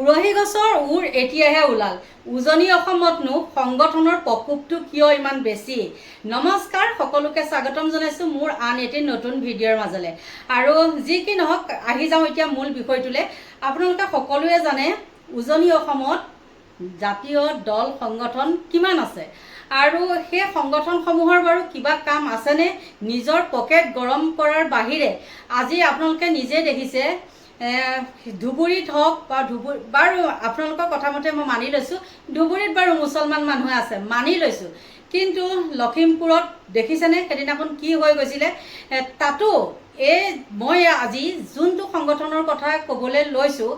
উৰহী গছৰ উৰ এতিয়াহে ওলাল। উজনি অসমতনো সংগঠনৰ প্ৰকোপটো কিয় ইমান বেছি? নমস্কাৰ সকলোকে স্বাগতম জনাইছোঁ মোৰ আন এটি নতুন ভিডিঅ'ৰ মাজলৈ। আৰু যি কি নহওক আহি যাওঁ এতিয়া মূল বিষয়টোলৈ। আপোনালোকে সকলোৱে জানে উজনি অসমত জাতীয় দল সংগঠন কিমান আছে? আৰু সেই সংগঠনসমূহৰ বাৰু কিবা কাম আছেনে? নিজৰ পকেট গৰম কৰাৰ বাহিৰে। আজি আপোনালোকে নিজে দেখিছে ধুবুৰীত হওক বা ধুবুৰী বাৰু আপোনালোকৰ কথা মতে মই মানি লৈছোঁ ধুবুৰীত বাৰু মুছলমান মানুহ আছে মানি লৈছোঁ। কিন্তু লখিমপুৰত দেখিছেনে সেইদিনাখন কি হৈ গৈছিলে? তাতো এই মই আজি যোনটো সংগঠনৰ কথা ক'বলৈ লৈছোঁ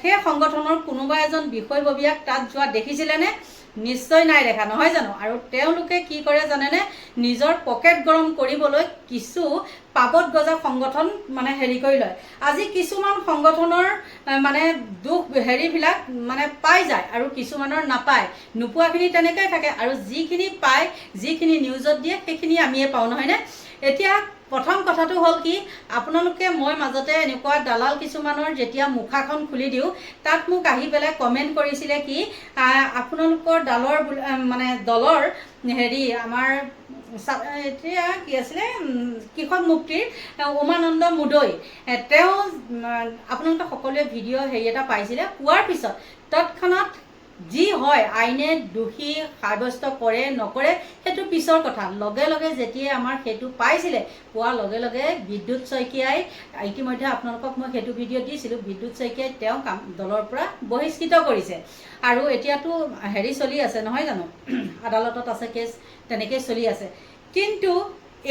সেই সংগঠনৰ কোনোবা এজন বিষয়ববীয়াক তাত যোৱা দেখিছিলেনে? নিশ্চয় নাই দেখা নহয় জানো? আৰু তেওঁলোকে কি কৰে জানেনে? নিজৰ পকেট গৰম কৰিবলৈ কিছু পাবত গজা সংগঠন মানে হেৰি কৰি লয়। আজি কিছুমান সংগঠনৰ মানে দুখ হেৰিবিলাক মানে পাই যায় আৰু কিছুমানৰ নাপায়। নোপোৱাখিনি তেনেকৈ থাকে আৰু যিখিনি পায় যিখিনি নিউজত দিয়ে সেইখিনি আমিয়ে পাওঁ নহয়নে? এতিয়া প্ৰথম কথাটো হ'ল কি আপোনালোকে মই মাজতে এনেকুৱা দালাল কিছুমানৰ যেতিয়া মুখাখন খুলি দিওঁ তাত মোক আহি পেলাই কমেণ্ট কৰিছিলে কি আপোনালোকৰ দলৰ মানে দলৰ হেৰি আমাৰ এতিয়া কি আছিলে কৃষক মুক্তিৰ উমানন্দ মুদৈ তেওঁ আপোনালোকে সকলোৱে ভিডিঅ' হেৰি এটা পাইছিলে পোৱাৰ পিছত তৎক্ষণাত যি হয় আইনে দোষী সাব্যস্ত কৰে নকৰে সেইটো পিছৰ কথা। লগে লগে যেতিয়াই আমাৰ সেইটো পাইছিলে পোৱাৰ লগে লগে বিদ্যুৎ শইকীয়াই ইতিমধ্যে আপোনালোকক মই সেইটো ভিডিঅ' দিছিলোঁ বিদ্যুৎ শইকীয়াই তেওঁ কাম দলৰ পৰা বহিষ্কৃত কৰিছে। আৰু এতিয়াতো হেৰি চলি আছে নহয় জানো? আদালতত আছে কেছ তেনেকৈ চলি আছে। কিন্তু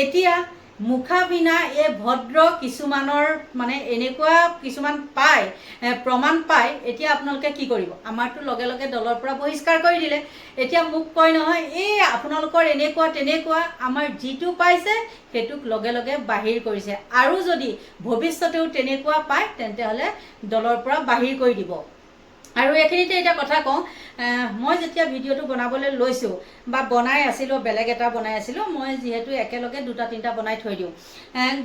এতিয়া মুখা পিন্ধা এই ভদ্ৰ কিছুমানৰ মানে এনেকুৱা কিছুমান পায় প্ৰমাণ পায় এতিয়া আপোনালোকে কি কৰিব? আমাৰতো লগে লগে দলৰ পৰা বহিষ্কাৰ কৰি দিলে। এতিয়া মোক কয় নহয় এই আপোনালোকৰ এনেকুৱা তেনেকুৱা আমাৰ যিটো পাইছে সেইটোক লগে লগে বাহিৰ কৰিছে। আৰু যদি ভৱিষ্যতেও তেনেকুৱা পায় তেন্তে হ'লে দলৰ পৰা বাহিৰ কৰি দিব। আৰু এইখিনিতে এতিয়া কথা কওঁ মই যেতিয়া ভিডিঅ'টো বনাবলৈ লৈছোঁ বা বনাই আছিলোঁ বেলেগ এটা বনাই আছিলোঁ মই যিহেতু একেলগে দুটা তিনিটা বনাই থৈ দিওঁ।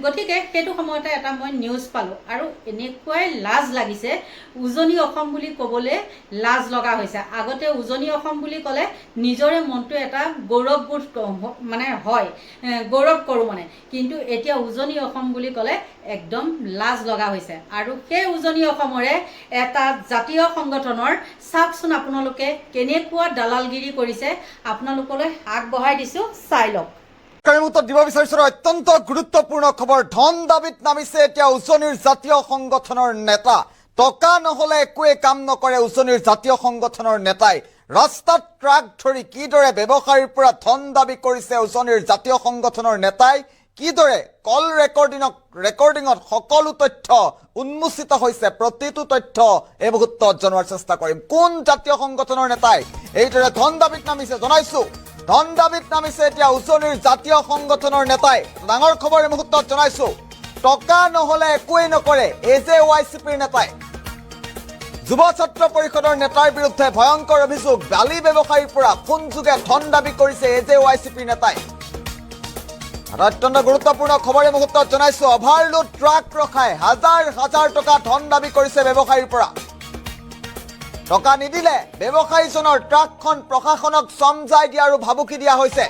গতিকে সেইটো সময়তে এটা মই নিউজ পালোঁ আৰু এনেকুৱাই লাজ লাগিছে উজনি অসম বুলি ক'বলৈ লাজ লগা হৈছে। আগতে উজনি অসম বুলি ক'লে নিজৰে মনটো এটা গৌৰৱবোধ মানে হয় গৌৰৱ কৰোঁ মানে। কিন্তু এতিয়া উজনি অসম বুলি ক'লে একদম লাজ লগা হৈছে। আৰু সেই উজনি অসমৰে এটা জাতীয় সংগঠনৰ চাওকচোন আপোনালোকে কেনেকুৱা দালালগিৰি কৰিছে, আপোনালোকলৈ আগবঢ়াই দিছোঁ, চাই লওক। উত্তৰ দিব বিচাৰিছো অত্যন্ত গুৰুত্বপূৰ্ণ খবৰ। ধন দাবীত নামিছে এতিয়া উজনিৰ জাতীয় সংগঠনৰ নেতা। টকা নহলে একোৱে কাম নকৰে উজনিৰ জাতীয় সংগঠনৰ নেতাই। ৰাস্তাত ট্ৰাক ধৰি কিদৰে ব্যৱসায়ীৰ পৰা ধন দাবি কৰিছে উজনিৰ জাতীয় সংগঠনৰ নেতাই? কিদৰে কল ৰেকৰ্ডিঙত ৰেকৰ্ডিঙত সকলো তথ্য উন্মোচিত হৈছে, প্ৰতিটো তথ্য এই মুহূৰ্তত জনোৱাৰ চেষ্টা কৰিম। কোন জাতীয় সংগঠনৰ নেতাই এইদৰে ধন দাবীত নামিছে জনাইছো। ধন দাবীত নামিছে এতিয়া উজনিৰ জাতীয় সংগঠনৰ নেতাই। ডাঙৰ খবৰ এই মুহূৰ্তত জনাইছো। টকা নহলে একোৱেই নকৰে, এ জে ৱাই চি পিৰ নেতাই। যুৱ ছাত্ৰ পৰিষদৰ নেতাৰ বিৰুদ্ধে ভয়ংকৰ অভিযোগ, বালি ব্যৱসায়ীৰ পৰা ফোনযোগে ধন দাবি কৰিছে এ জে ৱাই চি পিৰ নেতাই? এটা অত্যন্ত গুৰুত্বপূৰ্ণ খবৰ মুহূৰ্তত জনাইছো। অভাৰলোড ট্ৰাক ৰখাই হাজাৰ হাজাৰ টকা ধন দাবি কৰিছে ব্যৱসায়ীৰ পৰা। টকা নিদিলে ব্যৱসায়ীজনৰ ট্ৰাকখন প্ৰশাসনক চমজাই দিয়া আৰু ভাবুকি দিয়া হৈছে।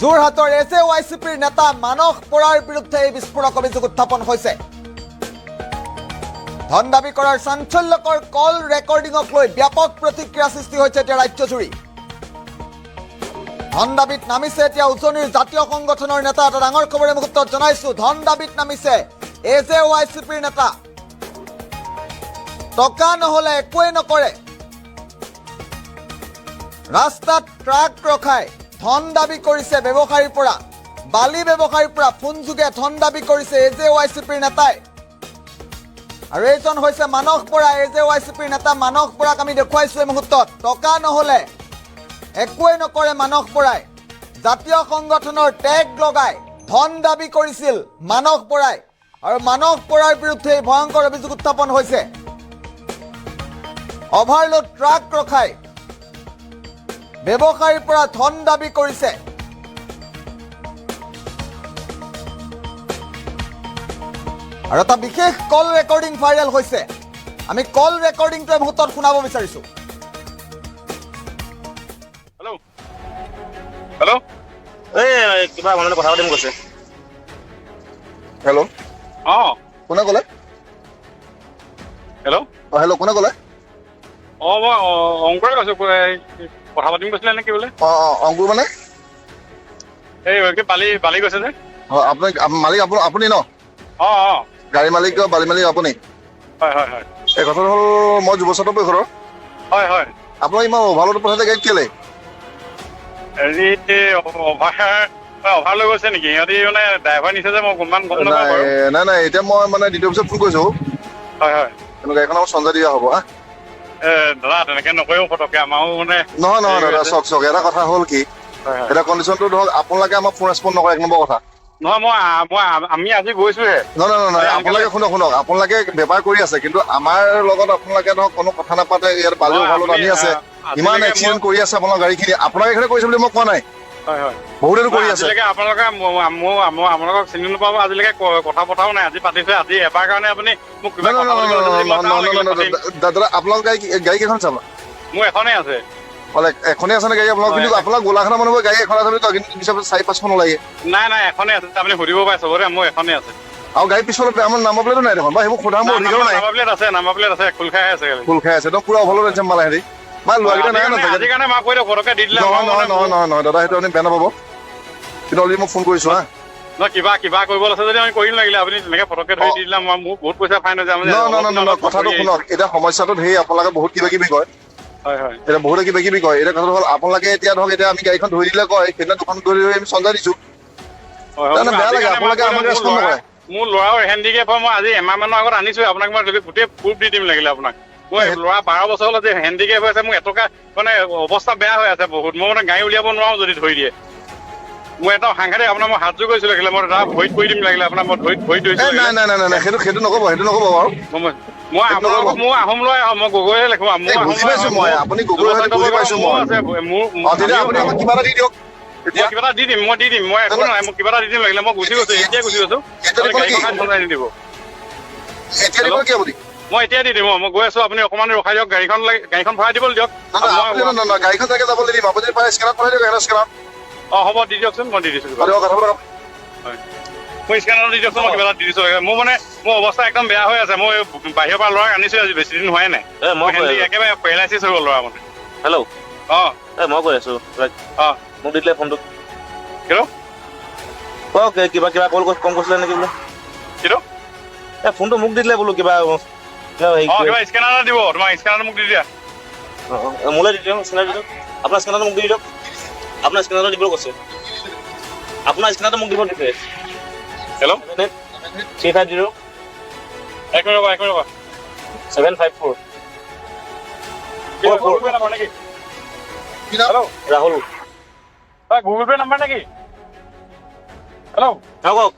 যোৰহাটৰ এ জে ৱাই চি পিৰ নেতা মানস বৰাৰ বিৰুদ্ধে এই বিস্ফোৰক অভিযোগ উত্থাপন হৈছে। ধন দাবি কৰাৰ চাঞ্চল্যকৰ কল ৰেকৰ্ডিঙক লৈ ব্যাপক প্ৰতিক্ৰিয়া সৃষ্টি হৈছে এতিয়া ৰাজ্যজুৰি। ধন দাবীত নামিছে এতিয়া উজনিৰ জাতীয় সংগঠনৰ নেতা। এটা ডাঙৰ খবৰ মুহূৰ্তত জনাইছো ধন দাবীত নামিছে এ জে ৱাই চি পিৰ নেতা। টকা নহলে একোৱেই নকৰে। ৰাস্তাত ট্ৰাক ৰখাই ধন দাবি কৰিছে ব্যৱসায়ীৰ পৰা। বালি ব্যৱসায়ীৰ পৰা ফোনযোগে ধন দাবি কৰিছে এ জে ৱাই চি পিৰ নেতাই। আৰু এইজন হৈছে Manas Bora A J Y C পিৰ নেতা মানস বৰাক আমি দেখুৱাইছো এই মুহূৰ্তত। টকা নহলে একোৱেই নকৰে মানস বৰাই জাতীয় সংগঠনৰ টেগ লগাই ধন দাবি কৰিছিল মানস বৰাই আৰু মানস বৰাৰ বিৰুদ্ধে এই ভয়ংকৰ অভিযোগ উত্থাপন হৈছে। অভাৰলোড ট্ৰাক ৰখাই ব্যৱসায়ীৰ পৰা ধন দাবি কৰিছে। আৰু এটা বিশেষ কল ৰেকৰ্ডিং ভাইৰেল হৈছে। আমি কল ৰেকৰ্ডিংটো এই মুহূৰ্তত শুনাব বিচাৰিছোঁ। হেল্ল' এই কিবা মানে কথা পাতিম কৈছে। হেল্ল' অঁ। কোনে ক'লে? হেল্ল' অঁ হেল্ল' কোনে ক'লে? অঁ মই অ- অংকুৰে কৈছোঁ এই কথা পাতিম কৈছিলে নে কি বোলে? অঁ অঁ অংকুৰ মানে? এই কি বালি বালি গৈছে যে? হয় আপুনি মালিক আপুনি আপুনি ন? অঁ অঁ। গাড়ী মালিক বালি মালিক আপুনি? হয় হয় হয়। এই কথাটো হ'ল মই যুৱ ছাত্ৰ পৰিষদৰ হয় হয়। আপোনাক ইমান অভাৰলোড পঠাইছে গাড়ীত কেলে? হেৰি অভাৰ অভাৰ লৈ গৈছে নেকি? সিহঁতি মানে ড্ৰাইভাৰ নিছে যে মই ইমান গম নাপাওঁ নাই নাই এতিয়া মই মানে দ্বিতীয় অফিচত ফোন কৰিছোঁ। হয় হয়। গাড়ীখন আমাৰ সঞ্জয় দিয়া হ'ব হা? দাদা তেনেকে নকৰিও ফটককে আমাৰো মানে নহয় নহয় দাদা চাওক চাওক এটা কথা হ'ল কি হয় কণ্ডিশ্যনটো ধৰক আপোনালোকে আমাক ফোন ৰেচপণ্ড নকৰে এক নম্বৰ কথা। নহয় মই মই আমি আজি গৈছোহে। নহয় নহয় নহয় হয়, আপোনালোকে শুনক শুনক আপোনালোকে বেপাৰ কৰি আছে কিন্তু আমাৰ লগত আপোনালোকে ধৰক কোনো কথা নাপাতে ইয়াত বালি আমি, আনি আছে। ইমান আজিলৈকে এক্সিডেণ্ট কৰি আছে আপোনাৰ গাড়ীখিনি। আপোনালোকে এইখিনি কৰিছে বুলি মই কোৱা নাই। হয় হয়। বহুতেতো কৰি আছে। আপোনালোকে আপোনালোকক চিনি নোপাব আজিলৈকে কথা পতাও নাই আজি পাতিছে আজি এবাৰ কাৰণে আপুনি মোক কিবা দাদা আপোনালোকৰ গাড়ী কি- গাড়ী কেইখন চাবা? মোৰ এখনেই আছে। অলে এখনেই আছে নে গাড়ী আপোনালোক? কিন্তু। আপোনাক গোলাখনৰ মানুহৰ গাড়ী এখন আছে বুলি চাৰি পাঁচখন ওলায়ে নাই নাই এখনেই আছে আপুনি সুধিব পাৰে চবৰে মোৰ এখনেই আছে। আৰু গাড়ী পিছলৈ আমাৰ নাম্বাৰ প্লেটো নাই দেখোন বা সেইবোৰ সোধা মোৰ অধিকাৰো নাই। নাম্বাৰ প্লেট আছে নাম্বাৰ প্লেট আছে খোল খাই আছে খালি। খাই আছে একদম পুৰা অভাৰলোড আছে মালা হেৰি বা লোৱাকেইটা নাই আজি ন কাৰণে- আজি কাৰণে মই কৈ দিওঁ ফটকে দি দিলে নহয় নহয় নহয় নহয় নহয় দাদা সেইটো আপুনি বেয়া নাপাব। কিন্তু অলৰেডি মই ফোন কৰিছোঁ হা। কিবা কিবা কৰিব আছে যদি আমি কৰিম লাগিলে আপুনি তেনেকে ফটকে ধৰি দি দিলে মোক বহুত পইচা ফাইন হৈ যায় কথাটো শুনক এতিয়া সমস্যাটো ধেৰ আপোনালোকে বহুত কিবা কিবি কয়। হয় হয়। এতিয়া বহুতে কিবা কিবি কয় এতিয়া কথাটো হ'ল আপোনালোকে এতিয়া ধৰক এতিয়া আমি গাড়ীখন ধৰি দিলে কয় সেইদিনা দুখন ধৰি আমি চঞ্জাই দিছোঁ। হয়, হয়। বেয়া লাগে, আপোনালোকে আমাক ল'ৰা- নকৰে। মোৰ ল'ৰাও হেণ্ডিকেপৰ মই আজি এমাহ মানৰ আগত আনিছো আপোনাক মই গোটেই প্ৰুফ দি দিম লাগিলে আপোনাক। ল'ৰা বাৰ বছৰ হ'ল আজি হেণ্ডিকেপ হৈ আছে মোৰ এটকা মানে অৱস্থা বেয়া হৈ আছে বহুত। মই মানে গাড়ী উলিয়াব নোৱাৰো যদি ধৰি দিয়ে। মই এটা সাংঘাতিক আপোনাৰ মই হাত যোৰ লাগিলে মই ভৰিত কৰি দিম লাগিলে আপোনাৰ মই ভৰিত ভৰিত এ নাই নাই নাই নাই নাই সেইটো সেইটো নক'ব সেইটো নক'ব বাৰু। মই- মই আপোনালোকক মোৰ আহোম লৈ আহোম মই গগৈয়ে লিখো বুজি পাইছো মই, আপুনি গগৈ বুজি পাইছো মই। আপুনি আমাক কিবা এটা দি দিয়ক। মই এতিয়া কিবা এটা দি দিম মই দি দিম মই একো নাই মোক কিবা এটা দি দিম লাগিলে মই গুচি গৈছো এতিয়াই গুচি গৈছো? গাড়ীখন নিদিব এতিয়া দিব কি আপুনি মই এতিয়াই দি দিম অ, মই গৈ আছো আপুনি অকণমান ৰখাই দিয়ক গাড়ীখন লাগি- গাড়ীখন ভৰাই দিবলৈ দিয়ক। গাড়ীখন তাকে যাবলৈ দিম আপুনি পাৰে স্কেনাৰত পঠাই দিয়ক এটা স্কেনাৰত অ হ'ব দি দিয়কচোন মই দি দিছো। মই স্কেনাৰত দি দিয়কচোন মই কিবা এটা দি দিছো। মোৰ মানে মোৰ অৱস্থা একদম বেয়া হৈ আছে। মই বাহিৰৰ পৰা ল'ৰাক আনিছো আজি বেছি দিন হোৱাই নাই। এ মই একেবাৰে পেৰালাইচিছ হৈ গ'ল ল'ৰা মানে হেল্ল' অ। এ মই কৈ আছো। অ। মোক দি দিলে ফোনটো। কিটো কওক কিবা কিবা কল কম কৈছিলে নেকি বোলে? কিটো? এ ফোনটো মোক দি দিলে বোলো কিবা কিবা স্কেনাৰ দিব। তোমাৰ স্কেনাৰটো মোক দি দিয়া মোলৈ দি দিয়ক স্কেনাৰ দি দিয়ক আপোনাৰ স্কেনাৰটো মোক দি দিয়ক আপোনাৰ স্কেনাৰটো দিবলৈ কৈছে আপোনাৰ স্কেনাৰটো মোক দিব দিছে হেল্ল' থ্ৰী ফাইভ জিৰ' এক ৰ'বা এক ৰ'বা seven five four Rahul Google Pay' number নেকি? হেল্ল' কওক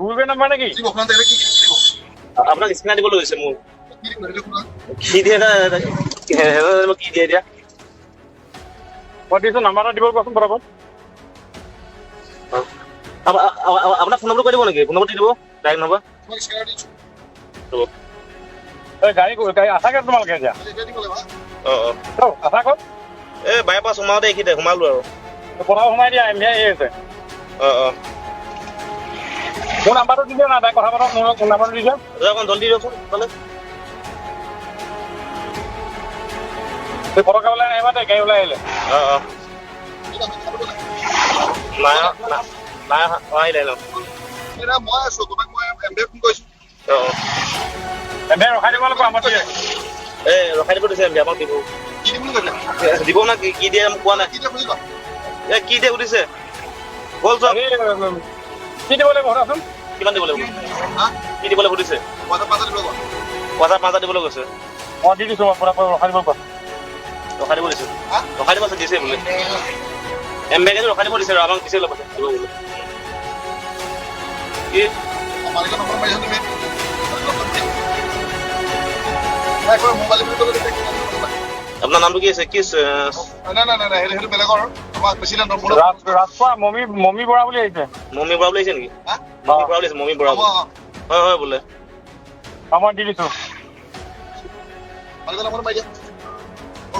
গুগল পে' নাম্বাৰ নেকি? আপোনাক কি আপোনাক স্কেনাৰ দিবলৈ কৈছে মোৰ কি আপোনাক? কি দিয়ে এটা? হে- হে- কি দিয়ে এতিয়া মই দিছোঁ নাম্বাৰ এটা দিব কোৱাচোন পটাপট আপ- আ- আ- আপোনাৰ ফোন নম্বৰটো কৈ দিব নেকি? ফোন নম্বৰ দি দিব ডাইৰেক্ট নম্বৰ আপোনাক স্কেনাৰ দিছোঁ। এই গাড়ী গাড়ী আছাকে তোমালোকে এতিয়া? অঁ অঁ। আছা ক'ত এই বাইপাছ সোমাওঁতে এইখিনিতে সোমালো আৰু। পথাৰ সোমাই দিয়া এম এই আছে। অঁ অঁ। মোৰ নাম্বাৰটো দি দিয়া না তাই কথা পাতক মোৰ নাম্বাৰটো দি দিয়া জল্দি দিয়কচোন কথা পাতিব লাগে। নাই অহা, নাই নাই অহা অঁ আহিলে ন এতিয়া মই আছো, তোমাক মই MBA ফোন কৰিছোঁ। অঁ অঁ। ৰখাই দিব লাগিব আমাৰ এই ৰখাই দিব দিছে এম আমাক দিব। কি বুলি? দিব না কি কি দিয়ে মোক কোৱা নাই। কি দিয়ে সুধিবা? এ কি দিয়ে সুধিছে? হ'ল চব হেৰি, কি দিব লাগিব সোধাচোন? কিমান দিব লাগিব? হা? কি দিবলৈ সুধিছে? WhatsApp পাঁচটা দিব কোৱা। পইচা পাঁচ হাজাৰ দিবলৈ কৈছে মই দি দিছোঁ মই পটাপট ৰখাই দিব কোৱা ৰখাই দিব দিছে? ৰখাই দিব আছে দিছে বোলে। এম বেগেটো ৰখাই দিব দিছে আৰু আমাক দিছে লগতে দিব বোলে। কি? আপোনাৰ নামটো কি আছে? কি মমি মমি বৰা বুলি আহিছে। মমি বৰা বুলি আহিছে নেকি? মমি বৰা বুলি আহিছে মমি বৰা বুলি। হয় হয় বোলে। মই দি দিছোঁ।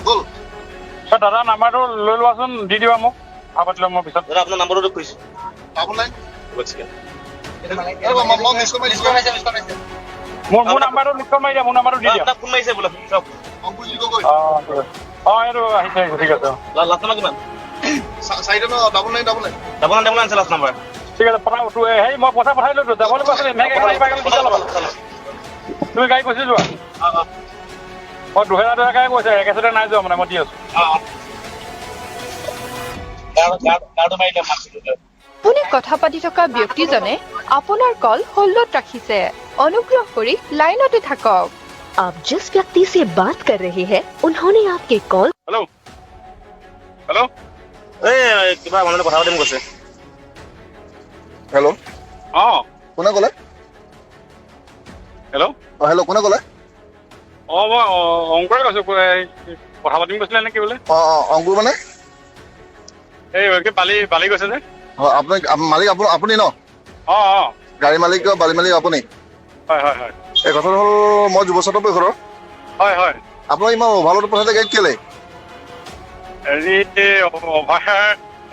গ'ল তই দাদা নাম্বাৰটো লৈ লোৱাচোন দি দিবা মোক। পাতি ল'ম মই পিছত দাদা আপোনাৰ নাম্বাৰটো মিছ কল মাৰি দিছোঁ মোৰ মোৰ নাম্বাৰটো লিষ্ট মাৰি দিয়া মোৰ নাম্বাৰটো দি দিয়া। ফোন মাৰিছে বোলে চাওক। অংকুৰ জি গগৈ অঁ ঠিক আছে। অঁ এইটো আহিছে আহিছে ঠিক আছে। লাষ্ট নাম্বাৰ কিমান? চাৰিটা double nine double nine double nine double nine আছে লাষ্ট নাম্বাৰ ঠিক আছে পঠাওঁ তো হেৰি মই পইচা পঠাই লৈছোঁ যাব লাগিব আছিলে এনেকৈ গাড়ী পাই গ'লে দিগদাৰ ল'বা তুমি গাড়ী কৈছে যোৱা। মই দুহেজাৰ দুহেজাৰকৈ কৈছে একেচতে নাই যোৱা মানে মই দি আছোঁ কাৰ্ডটো মাৰি দিয়ক মাৰ্কশ্বিটটো। আপুনি কথা পাতি থকা ব্যক্তিজনে আপোনাৰ কল হোল্ডত ৰাখিছে অনুগ্ৰহ কৰি লাইনতে থাকক आप जिस व्यक्ति से बात कर रहे हैं उन्होंने आपके कॉल হেল্ল' হেল্ল' এই কিবা মানুহটো কথা পাতিম কৈছে হেল্ল' অঁ কোনে ক'লে হেল্ল' অ হেল্ল' কোনে ক'লে অঁ মই অ- অংকৰে কৈছোঁ কথা পাতিম কৈছিলে নেকি বোলে? অ অ অংকুৰ মানে? এই কি বালি বালি গৈছে যে। হয় আপুনি মালিক আপুনি আপুনি ন? অঁ অঁ। গাড়ী মালিক বালি মালিক আপুনি? হয় হয় হয়। এই কথাটো হ'ল মই যুৱ ছাত্ৰ পৰিষদৰ হয় হয়। আপোনাক ইমান অভাৰলোড পঠাইছে গাড়ীত কেলে? হেৰি অভাৰ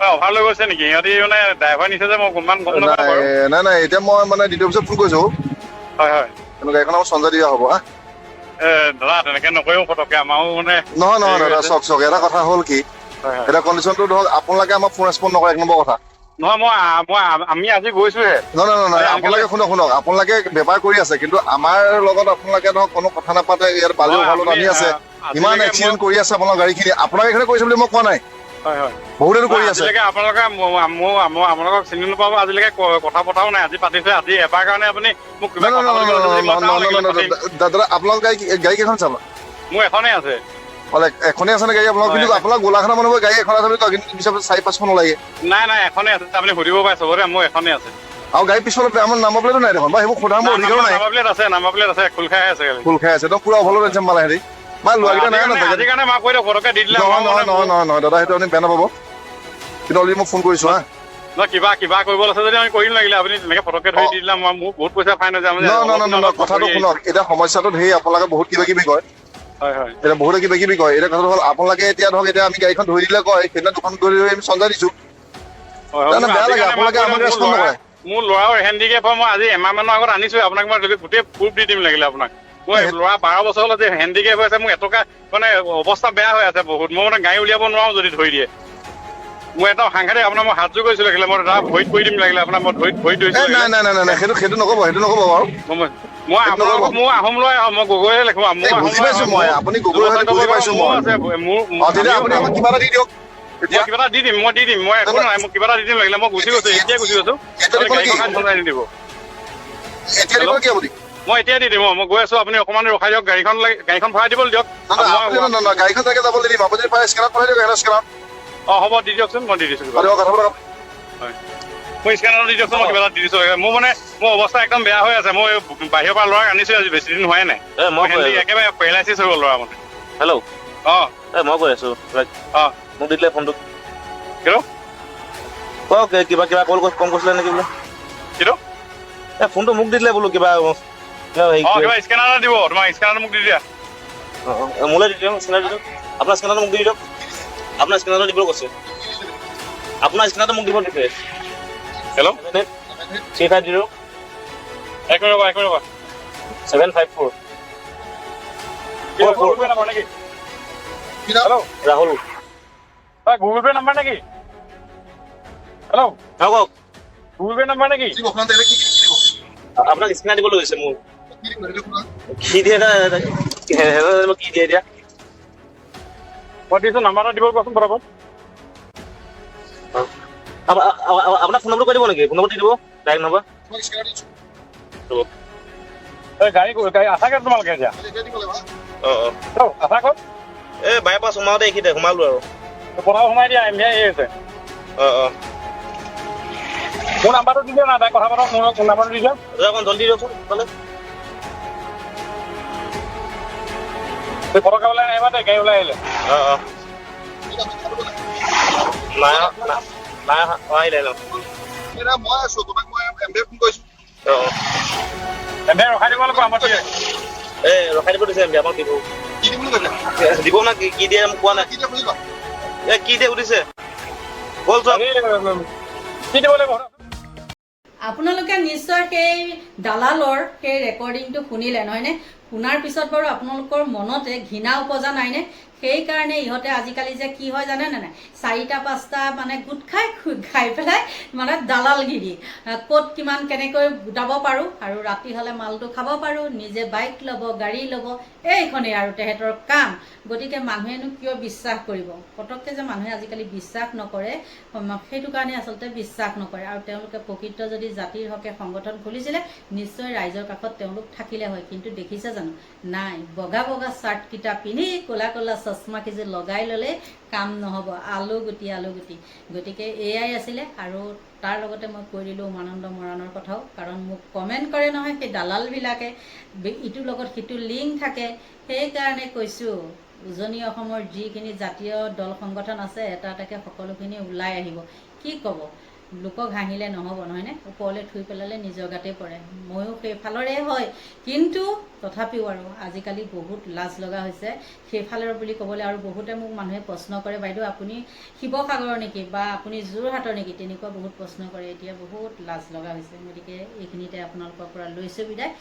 অভাৰ লৈ গৈছে নেকি? সিহঁতি মানে ড্ৰাইভাৰ নিছে যে মই ইমান গম নাপাওঁ নাই নাই নাই এতিয়া মই মানে দ্বিতীয় পিছত ফোন কৰিছোঁ। হয় হয়। গাড়ীখন আমাৰ সঞ্জয় দিয়া হ'ব হা? দাদা তেনেকে নকৰিও আমাৰো মানে নহয় নহয় দাদা। চাওক চাওক এটা কথা হ'ল কি এটা কণ্ডিশ্যনটো ধৰক আপোনালোকে আমাক ফোন ৰেচপণ্ড নকৰে এক নম্বৰ কথা। নহয় মই মই আমি আজি গৈছোহে। নহয় নহয় নহয় হয়, আপোনালোকে শুনক শুনক আপোনালোকে বেপাৰ কৰি আছে কিন্তু আমাৰ লগত আপোনালোকে ধৰক কোনো কথা নাপাতে ইয়াত বালি নহয়, আমি, আনি আছে ইমান এক্সিডেণ্ট কৰি আছে আপোনাৰ গাড়ীখিনি আপোনালোকে এইখিনি কৰিছে বুলি মই কোৱা নাই। হয় হয়। বহুতেতো কৰি আছে। আজিলৈকে আপোনালোকে মোৰ আপোনালোকক চিনি নোপাব আজিলৈকে কথা পতাও নাই আজি পাতিছে আজি এবাৰ কাৰণে আপুনি মোক কিবা। দাদা আপোনালোকৰ গাড়ী গাড়ী কেইখন চাব? মোৰ এখনেই আছে। এখনেই আছে নে গাড়ী? আপোনালোক কিন্তু। আপোনাক মানুহৰ গাড়ী এখন আছে বুলি কয় কিন্তু পিছত চাৰি পাঁচখন ওলাইগে। নাই নাই এখনেই আছে আপুনি সুধিব পাৰে চবৰে মোৰ এখনেই আছে। আৰু গাড়ী পিছলৈ আমাৰ নাম্বাৰ প্লেটো নাই দেখোন বা সেইবোৰ সোধা মোৰ অধিকাৰো নাই। নাম্বাৰ প্লেট আছে নাম্বাৰ প্লেট আছে খোল খাই আছে খালি। খাই আছে একদম পুৰা অভাৰলোড আছে মালে হেৰি মানে লোৱাকেইটা নাই আজি না কাৰণে- আজি কাৰণে মই কৈ দিওঁ ফটকে দি দিলে নহয় নহয় মানে নহয় নহয় নহয় দাদা সেইটো আপুনি বেয়া নাপাব। কিন্তু অলৰেডি মই ফোন কৰিছোঁ হা। কিবা কিবা কৰিব আছে যদি আমি কৰিম লাগিলে আপুনি তেনেকে ফটকে ধৰি দি দিলে মোৰ বহুত পইচা ফাইন হৈ যায় কথাটো শুনক। এতিয়া সমস্যাটো ধেৰ আপোনালোকে বহুত কিবা কিবি কয়। হয় হয়। এতিয়া বহুতে কিবা কিবি কয়। এতিয়া কথাটো হ'ল আপোনালোকে এতিয়া ধৰক এতিয়া আমি গাড়ীখন ধৰি দিলে কয় সেইদিনা দুখন ধৰি ধৰি আমি চঞ্জাই দিছোঁ। বেয়া লাগে, আপোনালোকে আমাক ল'ৰা- নকৰে। মোৰ ল'ৰাৰ হেণ্ডিকেপ মই আজি এমাহ মানৰ আগত আনিছো আপোনাক মই গোটেই প্ৰুফ দি দিম লাগিলে আপোনাক। মই ল'ৰা বাৰ বছৰ হ'ল যে হেণ্ডিকেপ হৈ আছে মোৰ এটকা মানে অৱস্থা বেয়া হৈ আছে বহুত। মই মানে গাড়ী উলিয়াব নোৱাৰো যদি ধৰি দিয়ে। মই একদম সাংঘাতিক আপোনাৰ মই হাতযোৰ কৰিছো লাগিলে মই দাদা ভৰিত কৰি দিম লাগিলে আপোনাৰ মই ভৰিত ভৰিত এ নাই নাই নাই নাই সেইটো সেইটো নক'ব সেইটো নক'ব বাৰু। মই মই আপোনালোকক মোৰ আহোম লয় মই গগৈয়ে লিখো আহোম বুজি পাইছো মই, আপুনি গগৈ বুজি পাইছো মই। আপুনি আমাক কিবা এটা দি দিয়ক। মই এতিয়া কিবা এটা দি দিম মই দি দিম মই একো নাই মই কিবা এটা দি দিম লাগিলে মই গুচি গৈছো এতিয়াই গুচি গৈছো। দিব। এতিয়া দিব কি আপুনি? মই এতিয়াই দি দিম অ, মই গৈ আছো আপুনি অকণমান ৰখাই দিয়ক গাড়ীখন লাগি- গাড়ীখন ভৰাই দিবলৈ দিয়ক। গাড়ীখন তাকে যাব দিম আপুনি পাৰে স্কেনাৰত পঠাই দিয়ক এটা স্কেনাৰত অ হ'ব দি দিয়কচোন মই দি দিছো। পাতক মই স্কেনাৰত দি দিয়কচোন মই কিবা এটা দি দিছো। মোৰ মানে মোৰ অৱস্থা একদম বেয়া হৈ আছে মই বাহিৰৰ পৰা ল'ৰাক আনিছো আজি বেছি দিন হোৱাই নাই। একেবাৰে পেৰালাইচিছ হৈ গ'ল ল'ৰা মানে হেল্ল' অ। এ মই কৈ আছো অ। মোক দি দিলে ফোনটো। কিটো? কওক কিবা কিবা কল কম কৈছিলে নেকি বোলে? কিটো? এ ফোনটো মোক দি দিলে বোলো কিবা কিবা স্কেনাৰ এটা দিব তোমাৰ স্কেনাৰটো মোক দি দিয়া। মোলৈ দি দিয়ক স্কেনাৰ দি দিয়ক আপোনাৰ স্কেনাৰটো মোক দি দিয়ক আপোনাৰ স্কেনাৰটো দিবলৈ কৈছে আপোনাৰ স্কেনাৰটো মোক দিব। দিছে হেল্ল' থ্ৰী ফাইভ জিৰ' এক মিনিট ৰ'বা এক মিনিট ৰ'বা seven five four Google pay' number নেকি? Hello' Rahul Google pay' number নেকি? হেল্ল' কওক গুগল পে' নাম্বাৰ নেকি? আপোনাক স্কেনাৰ দিবলৈ কৈছে মোৰ কি দিয়ে মই দিছোঁ নাম্বাৰ দিব কোৱাচোন পটাপট আপ- আ- আ- আপোনাক ফোন নম্বৰটো কৈ দিব নেকি? ফোন নম্বৰ দি দিব ডাইৰেক্ট নম্বৰ মই স্কেনাৰ দিছোঁ এই গাড়ী গাড়ী আছা কেই তোমালোকে এতিয়া। খালি এতিয়া দিব লাগিব হা? অঁ অঁ। হেল্ল' আছা ক'ত এই বাইপাছ সোমাওঁতে এইখিনিতে সোমালো আৰু। পটাও সোমাই দিয়া এম এই আছে। অঁ অঁ। মোৰ নাম্বাৰটো দি দিয়া না তাই কথা পাতক মোৰ নাম্বাৰটো দি দিয়া জল্দি দিয়কচোন আহিলে ন এতিয়া মই আছো তোমাক মই এম বি ফোন কৰিছোঁ। অঁ। অঁ ৰখাই দিব লাগিব আমাৰ এই ৰখাই দিব দিছে আপোনাক দিব। কি দিম বুলি দিব না কি কি দিয়ে কোৱা নাই। এ কি দিয়ে সুধিছে? বল কি দিব লাগিব? আপোনালোকে নিশ্চয় সেই দালালৰ সেই ৰেকৰ্ডিংটো শুনিলে নহয়নে? শুনাৰ পিছত বাৰু আপোনালোকৰ মনতে ঘৃণা উপজা নাইনে? সেইকাৰণে ইহঁতে আজিকালি যে কি হয় জানে নে নাই? চাৰিটা পাঁচটা মানে গোট খাই খাই পেলাই মানে দালালগিৰি ক'ত কিমান কেনেকৈ গোটাব পাৰোঁ আৰু ৰাতি হ'লে মালটো খাব পাৰোঁ নিজে বাইক ল'ব গাড়ী ল'ব এইখনেই আৰু তেহেঁতৰ কাম। গতিকে মানুহেনো কিয় বিশ্বাস কৰিব? পটককৈ যে মানুহে আজিকালি বিশ্বাস নকৰে সেইটো কাৰণে আচলতে বিশ্বাস নকৰে। আৰু তেওঁলোকে প্ৰকৃত যদি জাতিৰ হকে সংগঠন খুলিছিলে নিশ্চয় ৰাইজৰ কাষত তেওঁলোক থাকিলে হয়। কিন্তু দেখিছে জানো? নাই বগা বগা চাৰ্টকেইটা পিন্ধি ক'লা ক'লা চশমা কেইযোৰ লগাই ল'লে কাম নহ'ব। আলু গুটি আলু গুটি। গতিকে এয়াই আছিলে আৰু তাৰ লগতে মই কৈ দিলোঁ উমানন্দ মৰাণৰ কথাও কাৰণ মোক কমেণ্ট কৰে নহয় সেই দালালবিলাকে। ইটোৰ লগত সিটো লিংক থাকে। সেইকাৰণে কৈছোঁ উজনি অসমৰ যিখিনি জাতীয় দল সংগঠন আছে এটা এটাকৈ সকলোখিনি ওলাই আহিব। কি ক'ব? লোকক হাঁহিলে নহ'ব নহয়নে? ওপৰলৈ থুই পেলালে নিজৰ গাতে পৰে। ময়ো সেইফালৰে হয়। কিন্তু তথাপিও আৰু আজিকালি বহুত লাজ লগা হৈছে। সেইফালৰ বুলি ক'বলৈ আৰু বহুতে মোক মানুহে প্ৰশ্ন কৰে বাইদেউ আপুনি শিৱসাগৰৰ নেকি বা আপুনি যোৰহাটৰ নেকি? তেনেকুৱা বহুত প্ৰশ্ন কৰে। এতিয়া বহুত লাজ লগা হৈছে। গতিকে এইখিনিতে আপোনালোকৰ পৰা লৈছোঁ বিদায়।